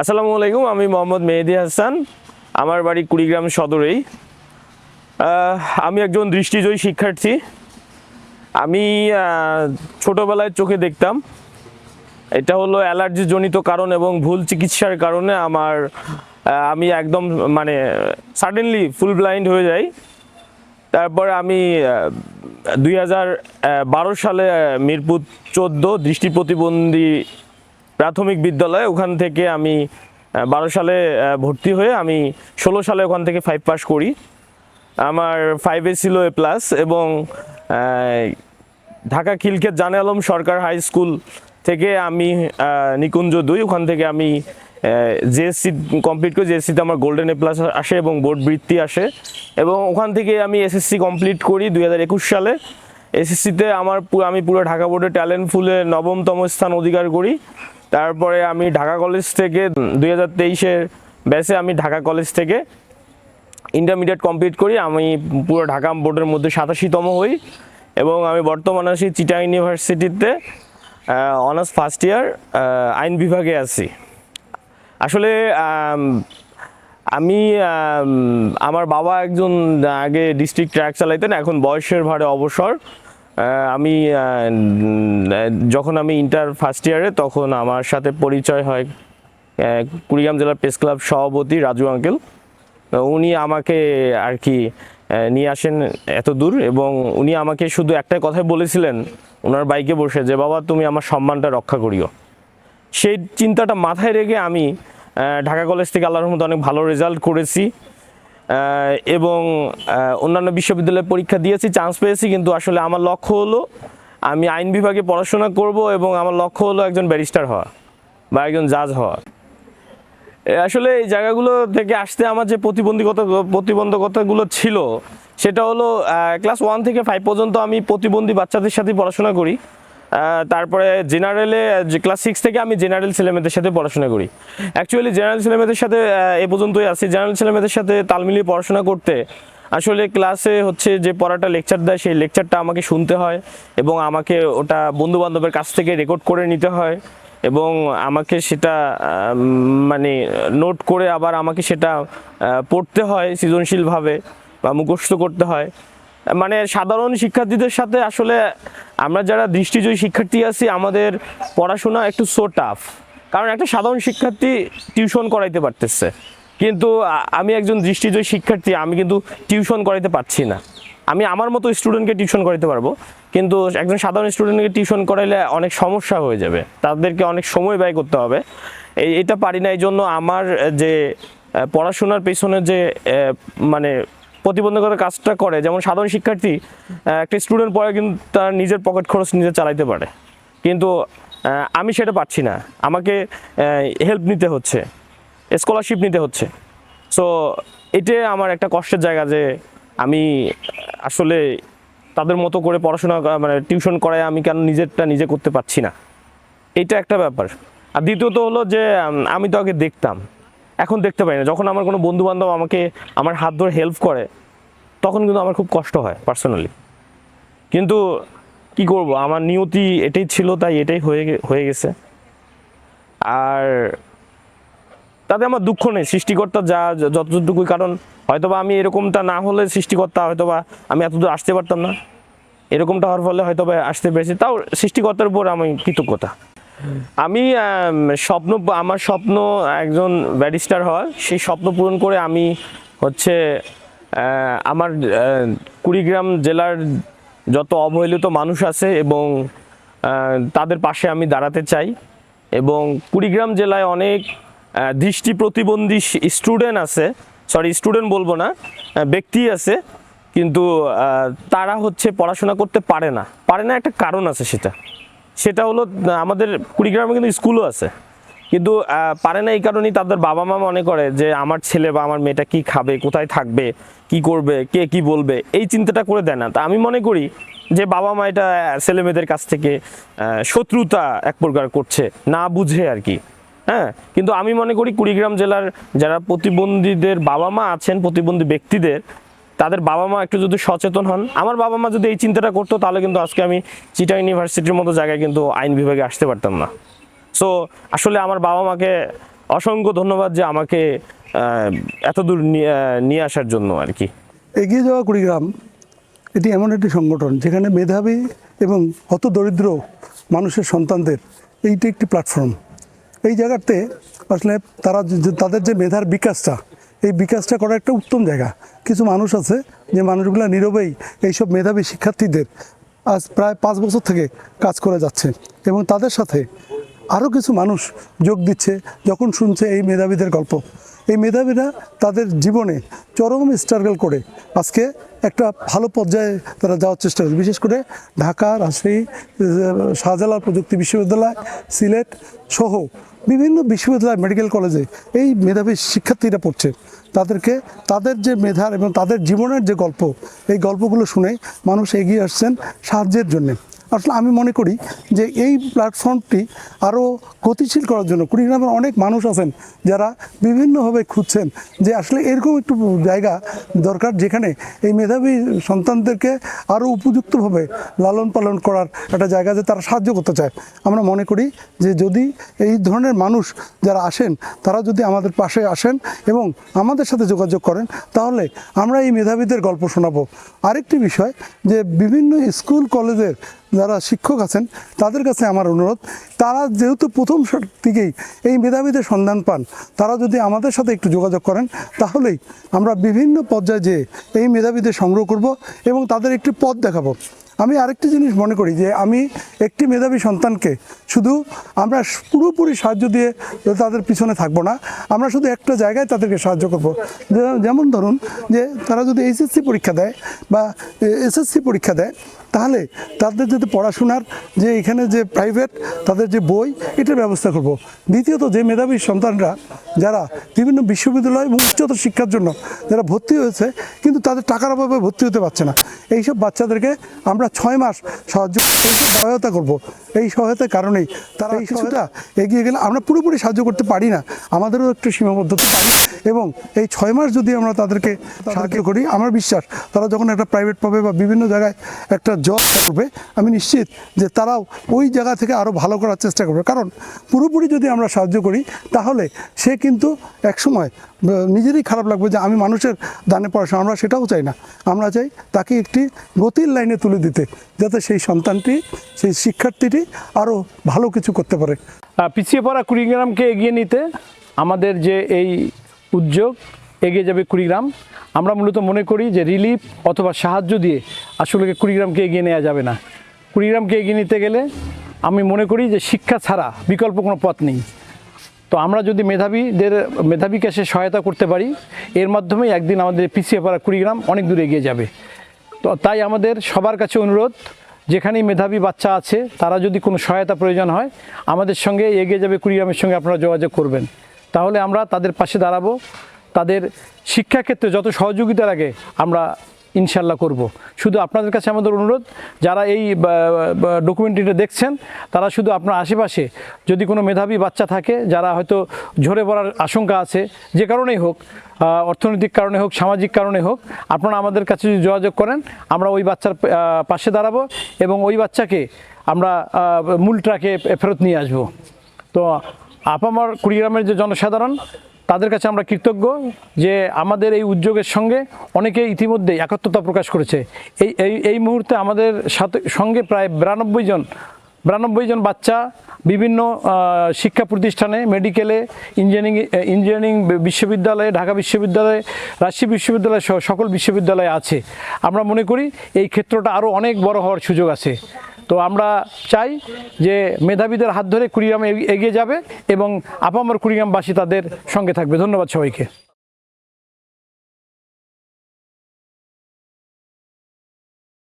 আসসালামু আলাইকুম, আমি মোহাম্মদ মেহেদি হাসান, আমার বাড়ি কুড়িগ্রাম সদরেই। আমি একজন দৃষ্টিজয়ী শিক্ষার্থী। আমি ছোটোবেলায় চোখে দেখতাম। এটা হলো অ্যালার্জি জনিত কারণ এবং ভুল চিকিৎসার কারণে আমার আমি একদম মানে সাডেনলি ফুল ব্লাইন্ড হয়ে যাই। তারপর আমি দুই হাজার বারো সালে মিরপুর চোদ্দ দৃষ্টি প্রতিবন্ধী প্রাথমিক বিদ্যালয় ওখান থেকে আমি বারো সালে ভর্তি হয়ে আমি ষোলো সালে ওখান থেকে ফাইভ পাস করি। আমার ফাইভে ছিল এ প্লাস এবং ঢাকা খিলক্ষেত জানে আলম সরকার হাই স্কুল থেকে আমি নিকুঞ্জ দুই, ওখান থেকে আমি জেএসসি কমপ্লিট করি। জেএসসিতে আমার গোল্ডেন এ প্লাস আসে এবং বোর্ড বৃত্তি আসে। এবং ওখান থেকে আমি এসএসসি কমপ্লিট করি দুই হাজার একুশ সালে। এসএসসিতে আমার আমি পুরো ঢাকা বোর্ডে ট্যালেন্ট ফুলে নবমতম স্থান অধিকার করি। তারপরে আমি ঢাকা কলেজ থেকে দুই হাজার তেইশের ব্যাসে আমি ঢাকা কলেজ থেকে ইন্টারমিডিয়েট কমপ্লিট করি। আমি পুরো ঢাকা বোর্ডের মধ্যে সাতাশিতম হই এবং আমি বর্তমানে আছি চিটা ইউনিভার্সিটিতে অনার্স ফার্স্ট ইয়ার আইন বিভাগে আছি। আসলে, আমি আমার বাবা একজন আগে ডিস্ট্রিক্ট ট্র্যাক চালাইতেন, এখন বয়সের ভারে অবসর। আমি যখন আমি ইন্টার ফার্স্ট ইয়ারে তখন আমার সাথে পরিচয় হয় কুড়িগ্রাম জেলার প্রেস ক্লাব সভাপতি রাজু আঙ্কেল উনি আমাকে আর কি নিয়ে আসেন এত দূর এবং উনি আমাকে শুধু একটাই কথাই বলেছিলেন, ওনার বাইকে বসে যে, বাবা, তুমি আমার সম্মানটা রক্ষা করিও। সেই চিন্তাটা মাথায় রেখে আমি ঢাকা কলেজ থেকে আল্লাহর রহমতে অনেক ভালো রেজাল্ট করেছি। এবং অন্যান্য বিশ্ববিদ্যালয়ে পরীক্ষা দিয়েছি চান্স পেয়েছি, কিন্তু আসলে আমার লক্ষ্য হলো আমি আইন বিভাগে পড়াশোনা করব এবং আমার লক্ষ্য হলো একজন ব্যারিস্টার হওয়া বা একজন জাজ হওয়া। আসলে এই জায়গাগুলো থেকে আসতে আমার যে প্রতিবন্ধকতা, প্রতিবন্ধকতাগুলো ছিল, সেটা হলো ক্লাস ওয়ান থেকে ফাইভ পর্যন্ত আমি প্রতিবন্ধী বাচ্চাদের সাথে পড়াশোনা করি। তারপরে জেনারেলে ক্লাস সিক্স থেকে আমি জেনারেল ছেলেমেয়েদের সাথে পড়াশোনা করি। অ্যাকচুয়ালি জেনারেল ছেলেমেয়েদের সাথে এ পর্যন্তই আছি। জেনারেল ছেলেমেয়েদের সাথে তাল মিলিয়ে পড়াশোনা করতে আসলে ক্লাসে হচ্ছে যে পড়াটা লেকচার দেয়, সেই লেকচারটা আমাকে শুনতে হয় এবং আমাকে ওটা বন্ধু বান্ধবের কাছ থেকে রেকর্ড করে নিতে হয় এবং আমাকে সেটা মানে নোট করে আবার আমাকে সেটা পড়তে হয় সৃজনশীলভাবে বা মুখস্থ করতে হয়। মানে সাধারণ শিক্ষার্থীদের সাথে আসলে আমরা যারা দৃষ্টিজয়ী শিক্ষার্থী আছি, আমাদের পড়াশোনা একটু সো টাফ কারণ একটা সাধারণ শিক্ষার্থী টিউশন করাইতে পারতেছে। কিন্তু আমি একজন দৃষ্টিজয়ী শিক্ষার্থী, আমি কিন্তু টিউশন করাইতে পারছি না। আমি আমার মতো স্টুডেন্টকে টিউশন করাইতে পারব, কিন্তু একজন সাধারণ স্টুডেন্টকে টিউশন করাইলে অনেক সমস্যা হয়ে যাবে। তাদেরকে অনেক সময় ব্যয় করতে হবে। এই, এটা পারি না এই জন্য আমার যে পড়াশোনার পেছনে যে মানে প্রতিবন্ধকতার কাজটা করে। যেমন সাধারণ শিক্ষার্থী একটা স্টুডেন্ট পড়ে কিন্তু তার নিজের পকেট খরচ নিজে চালাইতে পারে। কিন্তু আমি সেটা পাচ্ছি না। আমাকে হেল্প নিতে হচ্ছে স্কলারশিপ নিতে হচ্ছে। সো এটা আমার একটা কষ্টের জায়গা যে আমি আসলে তাদের মতো করে পড়াশোনা মানে টিউশন করায় আমি কেন নিজেরটা নিজে করতে পারছি না। এটা একটা ব্যাপার। আর দ্বিতীয়ত হলো যে আমি তো আগে দেখতাম। এখন দেখতে পাই না। যখন আমার কোনো বন্ধু বান্ধব আমাকে আমার হাত ধরে হেল্প করে, তখন কিন্তু আমার খুব কষ্ট হয় পার্সোনালি কিন্তু কি করব? আমার নিয়তি এটাই ছিল, তাই এটাই হয়ে হয়ে গেছে। আর তাতে আমার দুঃখ নেই, সৃষ্টিকর্তা য- যতটুকুই, কারণ হয়তোবা আমি এরকমটা না হলে সৃষ্টিকর্তা হয়তোবা আমি এতদূর আসতে পারতাম না। এরকমটা হওয়ার ফলে হয়তোবা আসতে পেরেছি। তাও সৃষ্টিকর্তার উপর আমি কৃতজ্ঞতা। আমি স্বপ্ন, আমার স্বপ্ন একজন ব্যারিস্টার হওয়ার। সেই স্বপ্ন পূরণ করে আমি হচ্ছে আমার কুড়িগ্রাম জেলার যত অবহেলিত মানুষ আছে এবং তাদের পাশে আমি দাঁড়াতে চাই এবং কুড়িগ্রাম জেলায় অনেক দৃষ্টি প্রতিবন্ধী স্টুডেন্ট আছে, সরি, স্টুডেন্ট বলব না ব্যক্তি আছে, কিন্তু তারা হচ্ছে পড়াশোনা করতে পারে না। পারে না একটা কারণ আছে সেটা। সেটা হলো, আমাদের কুড়িগ্রামে কিন্তু স্কুলও আছে। কিন্তু পারে না এই কারণেই তাদের বাবা মা মনে করে যে, আমার ছেলে বা আমার মেয়েটা কি খাবে, কোথায় থাকবে, কি করবে, কে কি বলবে? এই চিন্তাটা করে দেয় না। তা আমি মনে করি যে, বাবা মা এটা ছেলে মেয়েদের কাছ থেকে শত্রুতা এক প্রকার করছে, না বুঝে আর কি। হ্যাঁ? কিন্তু আমি মনে করি কুড়িগ্রাম জেলার যারা প্রতিবন্ধীদের বাবা মা আছেন, প্রতিবন্ধী ব্যক্তিদের তাদের বাবা মা একটু যদি সচেতন হন, আমার বাবা মা যদি এই চিন্তাটা করতো, তাহলে কিন্তু আজকে আমি চিটা ইউনিভার্সিটির মতো জায়গায় কিন্তু আইন বিভাগে আসতে পারতাম না। সো আসলে আমার বাবা মাকে অসংখ্য ধন্যবাদ যে আমাকে এত দূর নিয়ে আসার জন্য আর কি। এগিয়ে যাওয়া কুড়িগ্রাম, এটি এমন একটি সংগঠন যেখানে মেধাবী এবং হত দরিদ্র মানুষের সন্তানদের এইটি একটি প্ল্যাটফর্ম এই জায়গাতে আসলে তারা তাদের যে মেধার বিকাশটা এই বিকাশটা করার একটা উত্তম জায়গা। কিছু মানুষ আছে যে মানুষগুলো নীরবেই এইসব মেধাবী শিক্ষার্থীদের আজ প্রায় পাঁচ বছর থেকে কাজ করে যাচ্ছে এবং তাদের সাথে আরও কিছু মানুষ যোগ দিচ্ছে যখন শুনছে এই মেধাবীদের গল্প। এই মেধাবীরা তাদের জীবনে চরম স্ট্রাগল করে। আজকে একটা ভালো পর্যায়ে তারা যাওয়ার চেষ্টা করছে। বিশেষ করে ঢাকা, রাজশাহী, শাহজালাল প্রযুক্তি বিশ্ববিদ্যালয়, সিলেট সহ বিভিন্ন বিশ্ববিদ্যালয়, মেডিকেল কলেজে এই মেধাবী শিক্ষার্থীরা পড়ছে। তাদেরকে তাদের যে মেধার এবং তাদের জীবনের যে গল্প, এই গল্পগুলো শুনে মানুষ এগিয়ে আসছেন সাহায্যের জন্যে। আসলে আমি মনে করি যে এই প্ল্যাটফর্মটি আরও গতিশীল করার জন্য কুড়িগ্রামের অনেক মানুষ আছেন যারা বিভিন্নভাবে খুঁজছেন যে আসলে এরকম একটু জায়গা দরকার যেখানে এই মেধাবী সন্তানদেরকে আরও উপযুক্তভাবে লালন পালন করার একটা জায়গা যে তারা সাহায্য করতে চায়। আমরা মনে করি যে যদি এই ধরনের মানুষ যারা আসেন, তারা যদি আমাদের পাশে আসেন এবং আমাদের সাথে যোগাযোগ করেন, তাহলে আমরা এই মেধাবীদের গল্প শোনাবো। আরেকটি বিষয় যে বিভিন্ন স্কুল, কলেজের যারা শিক্ষক আছেন, তাদের কাছে আমার অনুরোধ, তারা যেহেতু প্রথম থেকেই এই মেধাবীদের সন্ধান পান, তারা যদি আমাদের সাথে একটু যোগাযোগ করেন, তাহলেই আমরা বিভিন্ন পর্যায়ে যেয়ে এই মেধাবীদের সংগ্রহ করব এবং তাদের একটি পথ দেখাবো। আমি আরেকটি জিনিস মনে করি যে, আমি একটি মেধাবী সন্তানকে শুধু আমরা পুরোপুরি সাহায্য দিয়ে তাদের পিছনে থাকব না, আমরা শুধু একটা জায়গায় তাদেরকে সাহায্য করব। যেমন ধরুন যে, তারা যদি এইচএসসি পরীক্ষা দেয় বা এসএসসি পরীক্ষা দেয় তাহলে তাদের যদি পড়াশোনার যে এখানে যে প্রাইভেট তাদের যে বই, এটার ব্যবস্থা করব। দ্বিতীয়ত যে মেধাবী সন্তানরা, যারা বিভিন্ন বিশ্ববিদ্যালয় এবং উচ্চতর শিক্ষার জন্য যারা ভর্তি হয়েছে, কিন্তু তাদের টাকার অভাবে ভর্তি হতে পারছে না। এইসব বাচ্চাদেরকে আমরা ছয় মাস সাহায্য সহায়তা করব। এই সহায়তার কারণেই। তারা এই কিছুটা এগিয়ে গেলে আমরা পুরোপুরি সাহায্য করতে পারি না। আমাদেরও একটু সীমাবদ্ধতা থাকে। এবং এই ছয় মাস যদি আমরা তাদেরকে সাহায্য করি আমার বিশ্বাস তারা যখন একটা প্রাইভেট পাবে বা বিভিন্ন জায়গায় একটা জব করবে আমি নিশ্চিত যে তারাও ওই জায়গা থেকে আরও ভালো করার চেষ্টা করবে। কারণ পুরোপুরি যদি আমরা সাহায্য করি তাহলে সে কিন্তু একসময় নিজেরই খারাপ লাগবে যে আমি মানুষের দানে পড়াশোনা আমরা সেটাও চাই না। আমরা চাই তাকে একটি গতির লাইনে তুলে দিতে যাতে সেই সন্তানটি সেই শিক্ষার্থীটি আরও ভালো কিছু করতে পারে। পিছিয়ে পড়া কুড়িগ্রামকে এগিয়ে নিতে আমাদের যে এই উদ্যোগ, এগিয়ে যাবে কুড়িগ্রাম। আমরা মূলত মনে করি যে রিলিফ অথবা সাহায্য দিয়ে আসলে কুড়িগ্রামকে এগিয়ে নেওয়া যাবে না। কুড়িগ্রামকে এগিয়ে নিতে গেলে আমি মনে করি যে শিক্ষা ছাড়া বিকল্প কোনো পথ নেই। তো আমরা যদি মেধাবীদের মেধাবীকে সে সহায়তা করতে পারি, এর মাধ্যমেই একদিন আমাদের পিছিয়ে পড়া কুড়িগ্রাম অনেক দূর এগিয়ে যাবে। তো তাই আমাদের সবার কাছে অনুরোধ যেখানেই মেধাবী বাচ্চা আছে, তারা যদি কোনো সহায়তা প্রয়োজন হয়, আমাদের সঙ্গে এগিয়ে যাবে কুড়িগ্রামের সঙ্গে আপনারা যোগাযোগ করবেন। তাহলে আমরা তাদের পাশে দাঁড়াবো। তাদের শিক্ষাক্ষেত্রে যত সহযোগিতার আগে আমরা ইনশাল্লাহ করব। শুধু আপনাদের কাছে আমাদের অনুরোধ, যারা এই ডকুমেন্টারিটা দেখছেন, তারা শুধু আপনার আশেপাশে যদি কোনো মেধাবী বাচ্চা থাকে, যারা হয়তো ঝরে পড়ার আশঙ্কা আছে, যে কারণেই হোক অর্থনৈতিক কারণে হোক, সামাজিক কারণে হোক, আপনারা আমাদের কাছে যদি যোগাযোগ করেন, আমরা ওই বাচ্চার পাশে দাঁড়াবো এবং ওই বাচ্চাকে আমরা মূল ট্রাকে ফেরত নিয়ে আসব। তো, আপামার কুড়িগ্রামের যে জনসাধারণ তাদের কাছে আমরা কৃতজ্ঞ যে আমাদের এই উদ্যোগের সঙ্গে অনেকে ইতিমধ্যে একাত্মতা প্রকাশ করেছে। এই এই এই মুহূর্তে আমাদের সাথে, সঙ্গে প্রায় বিরানব্বই জন বিরানব্বই জন বাচ্চা বিভিন্ন শিক্ষা প্রতিষ্ঠানে, মেডিকেলে, ইঞ্জিনিয়ারিং ইঞ্জিনিয়ারিং বিশ্ববিদ্যালয়ে, ঢাকা বিশ্ববিদ্যালয়ে, রাজশাহী বিশ্ববিদ্যালয় সহ সকল বিশ্ববিদ্যালয়ে আছে। আমরা মনে করি এই ক্ষেত্রটা আরও অনেক বড় হওয়ার সুযোগ আছে। তো আমরা চাই যে মেধাবীদের হাত ধরে কুড়িগ্রাম এগিয়ে যাবে এবং আপামর কুড়িগ্রামবাসী তাদের সঙ্গে থাকবে। ধন্যবাদ সবাইকে।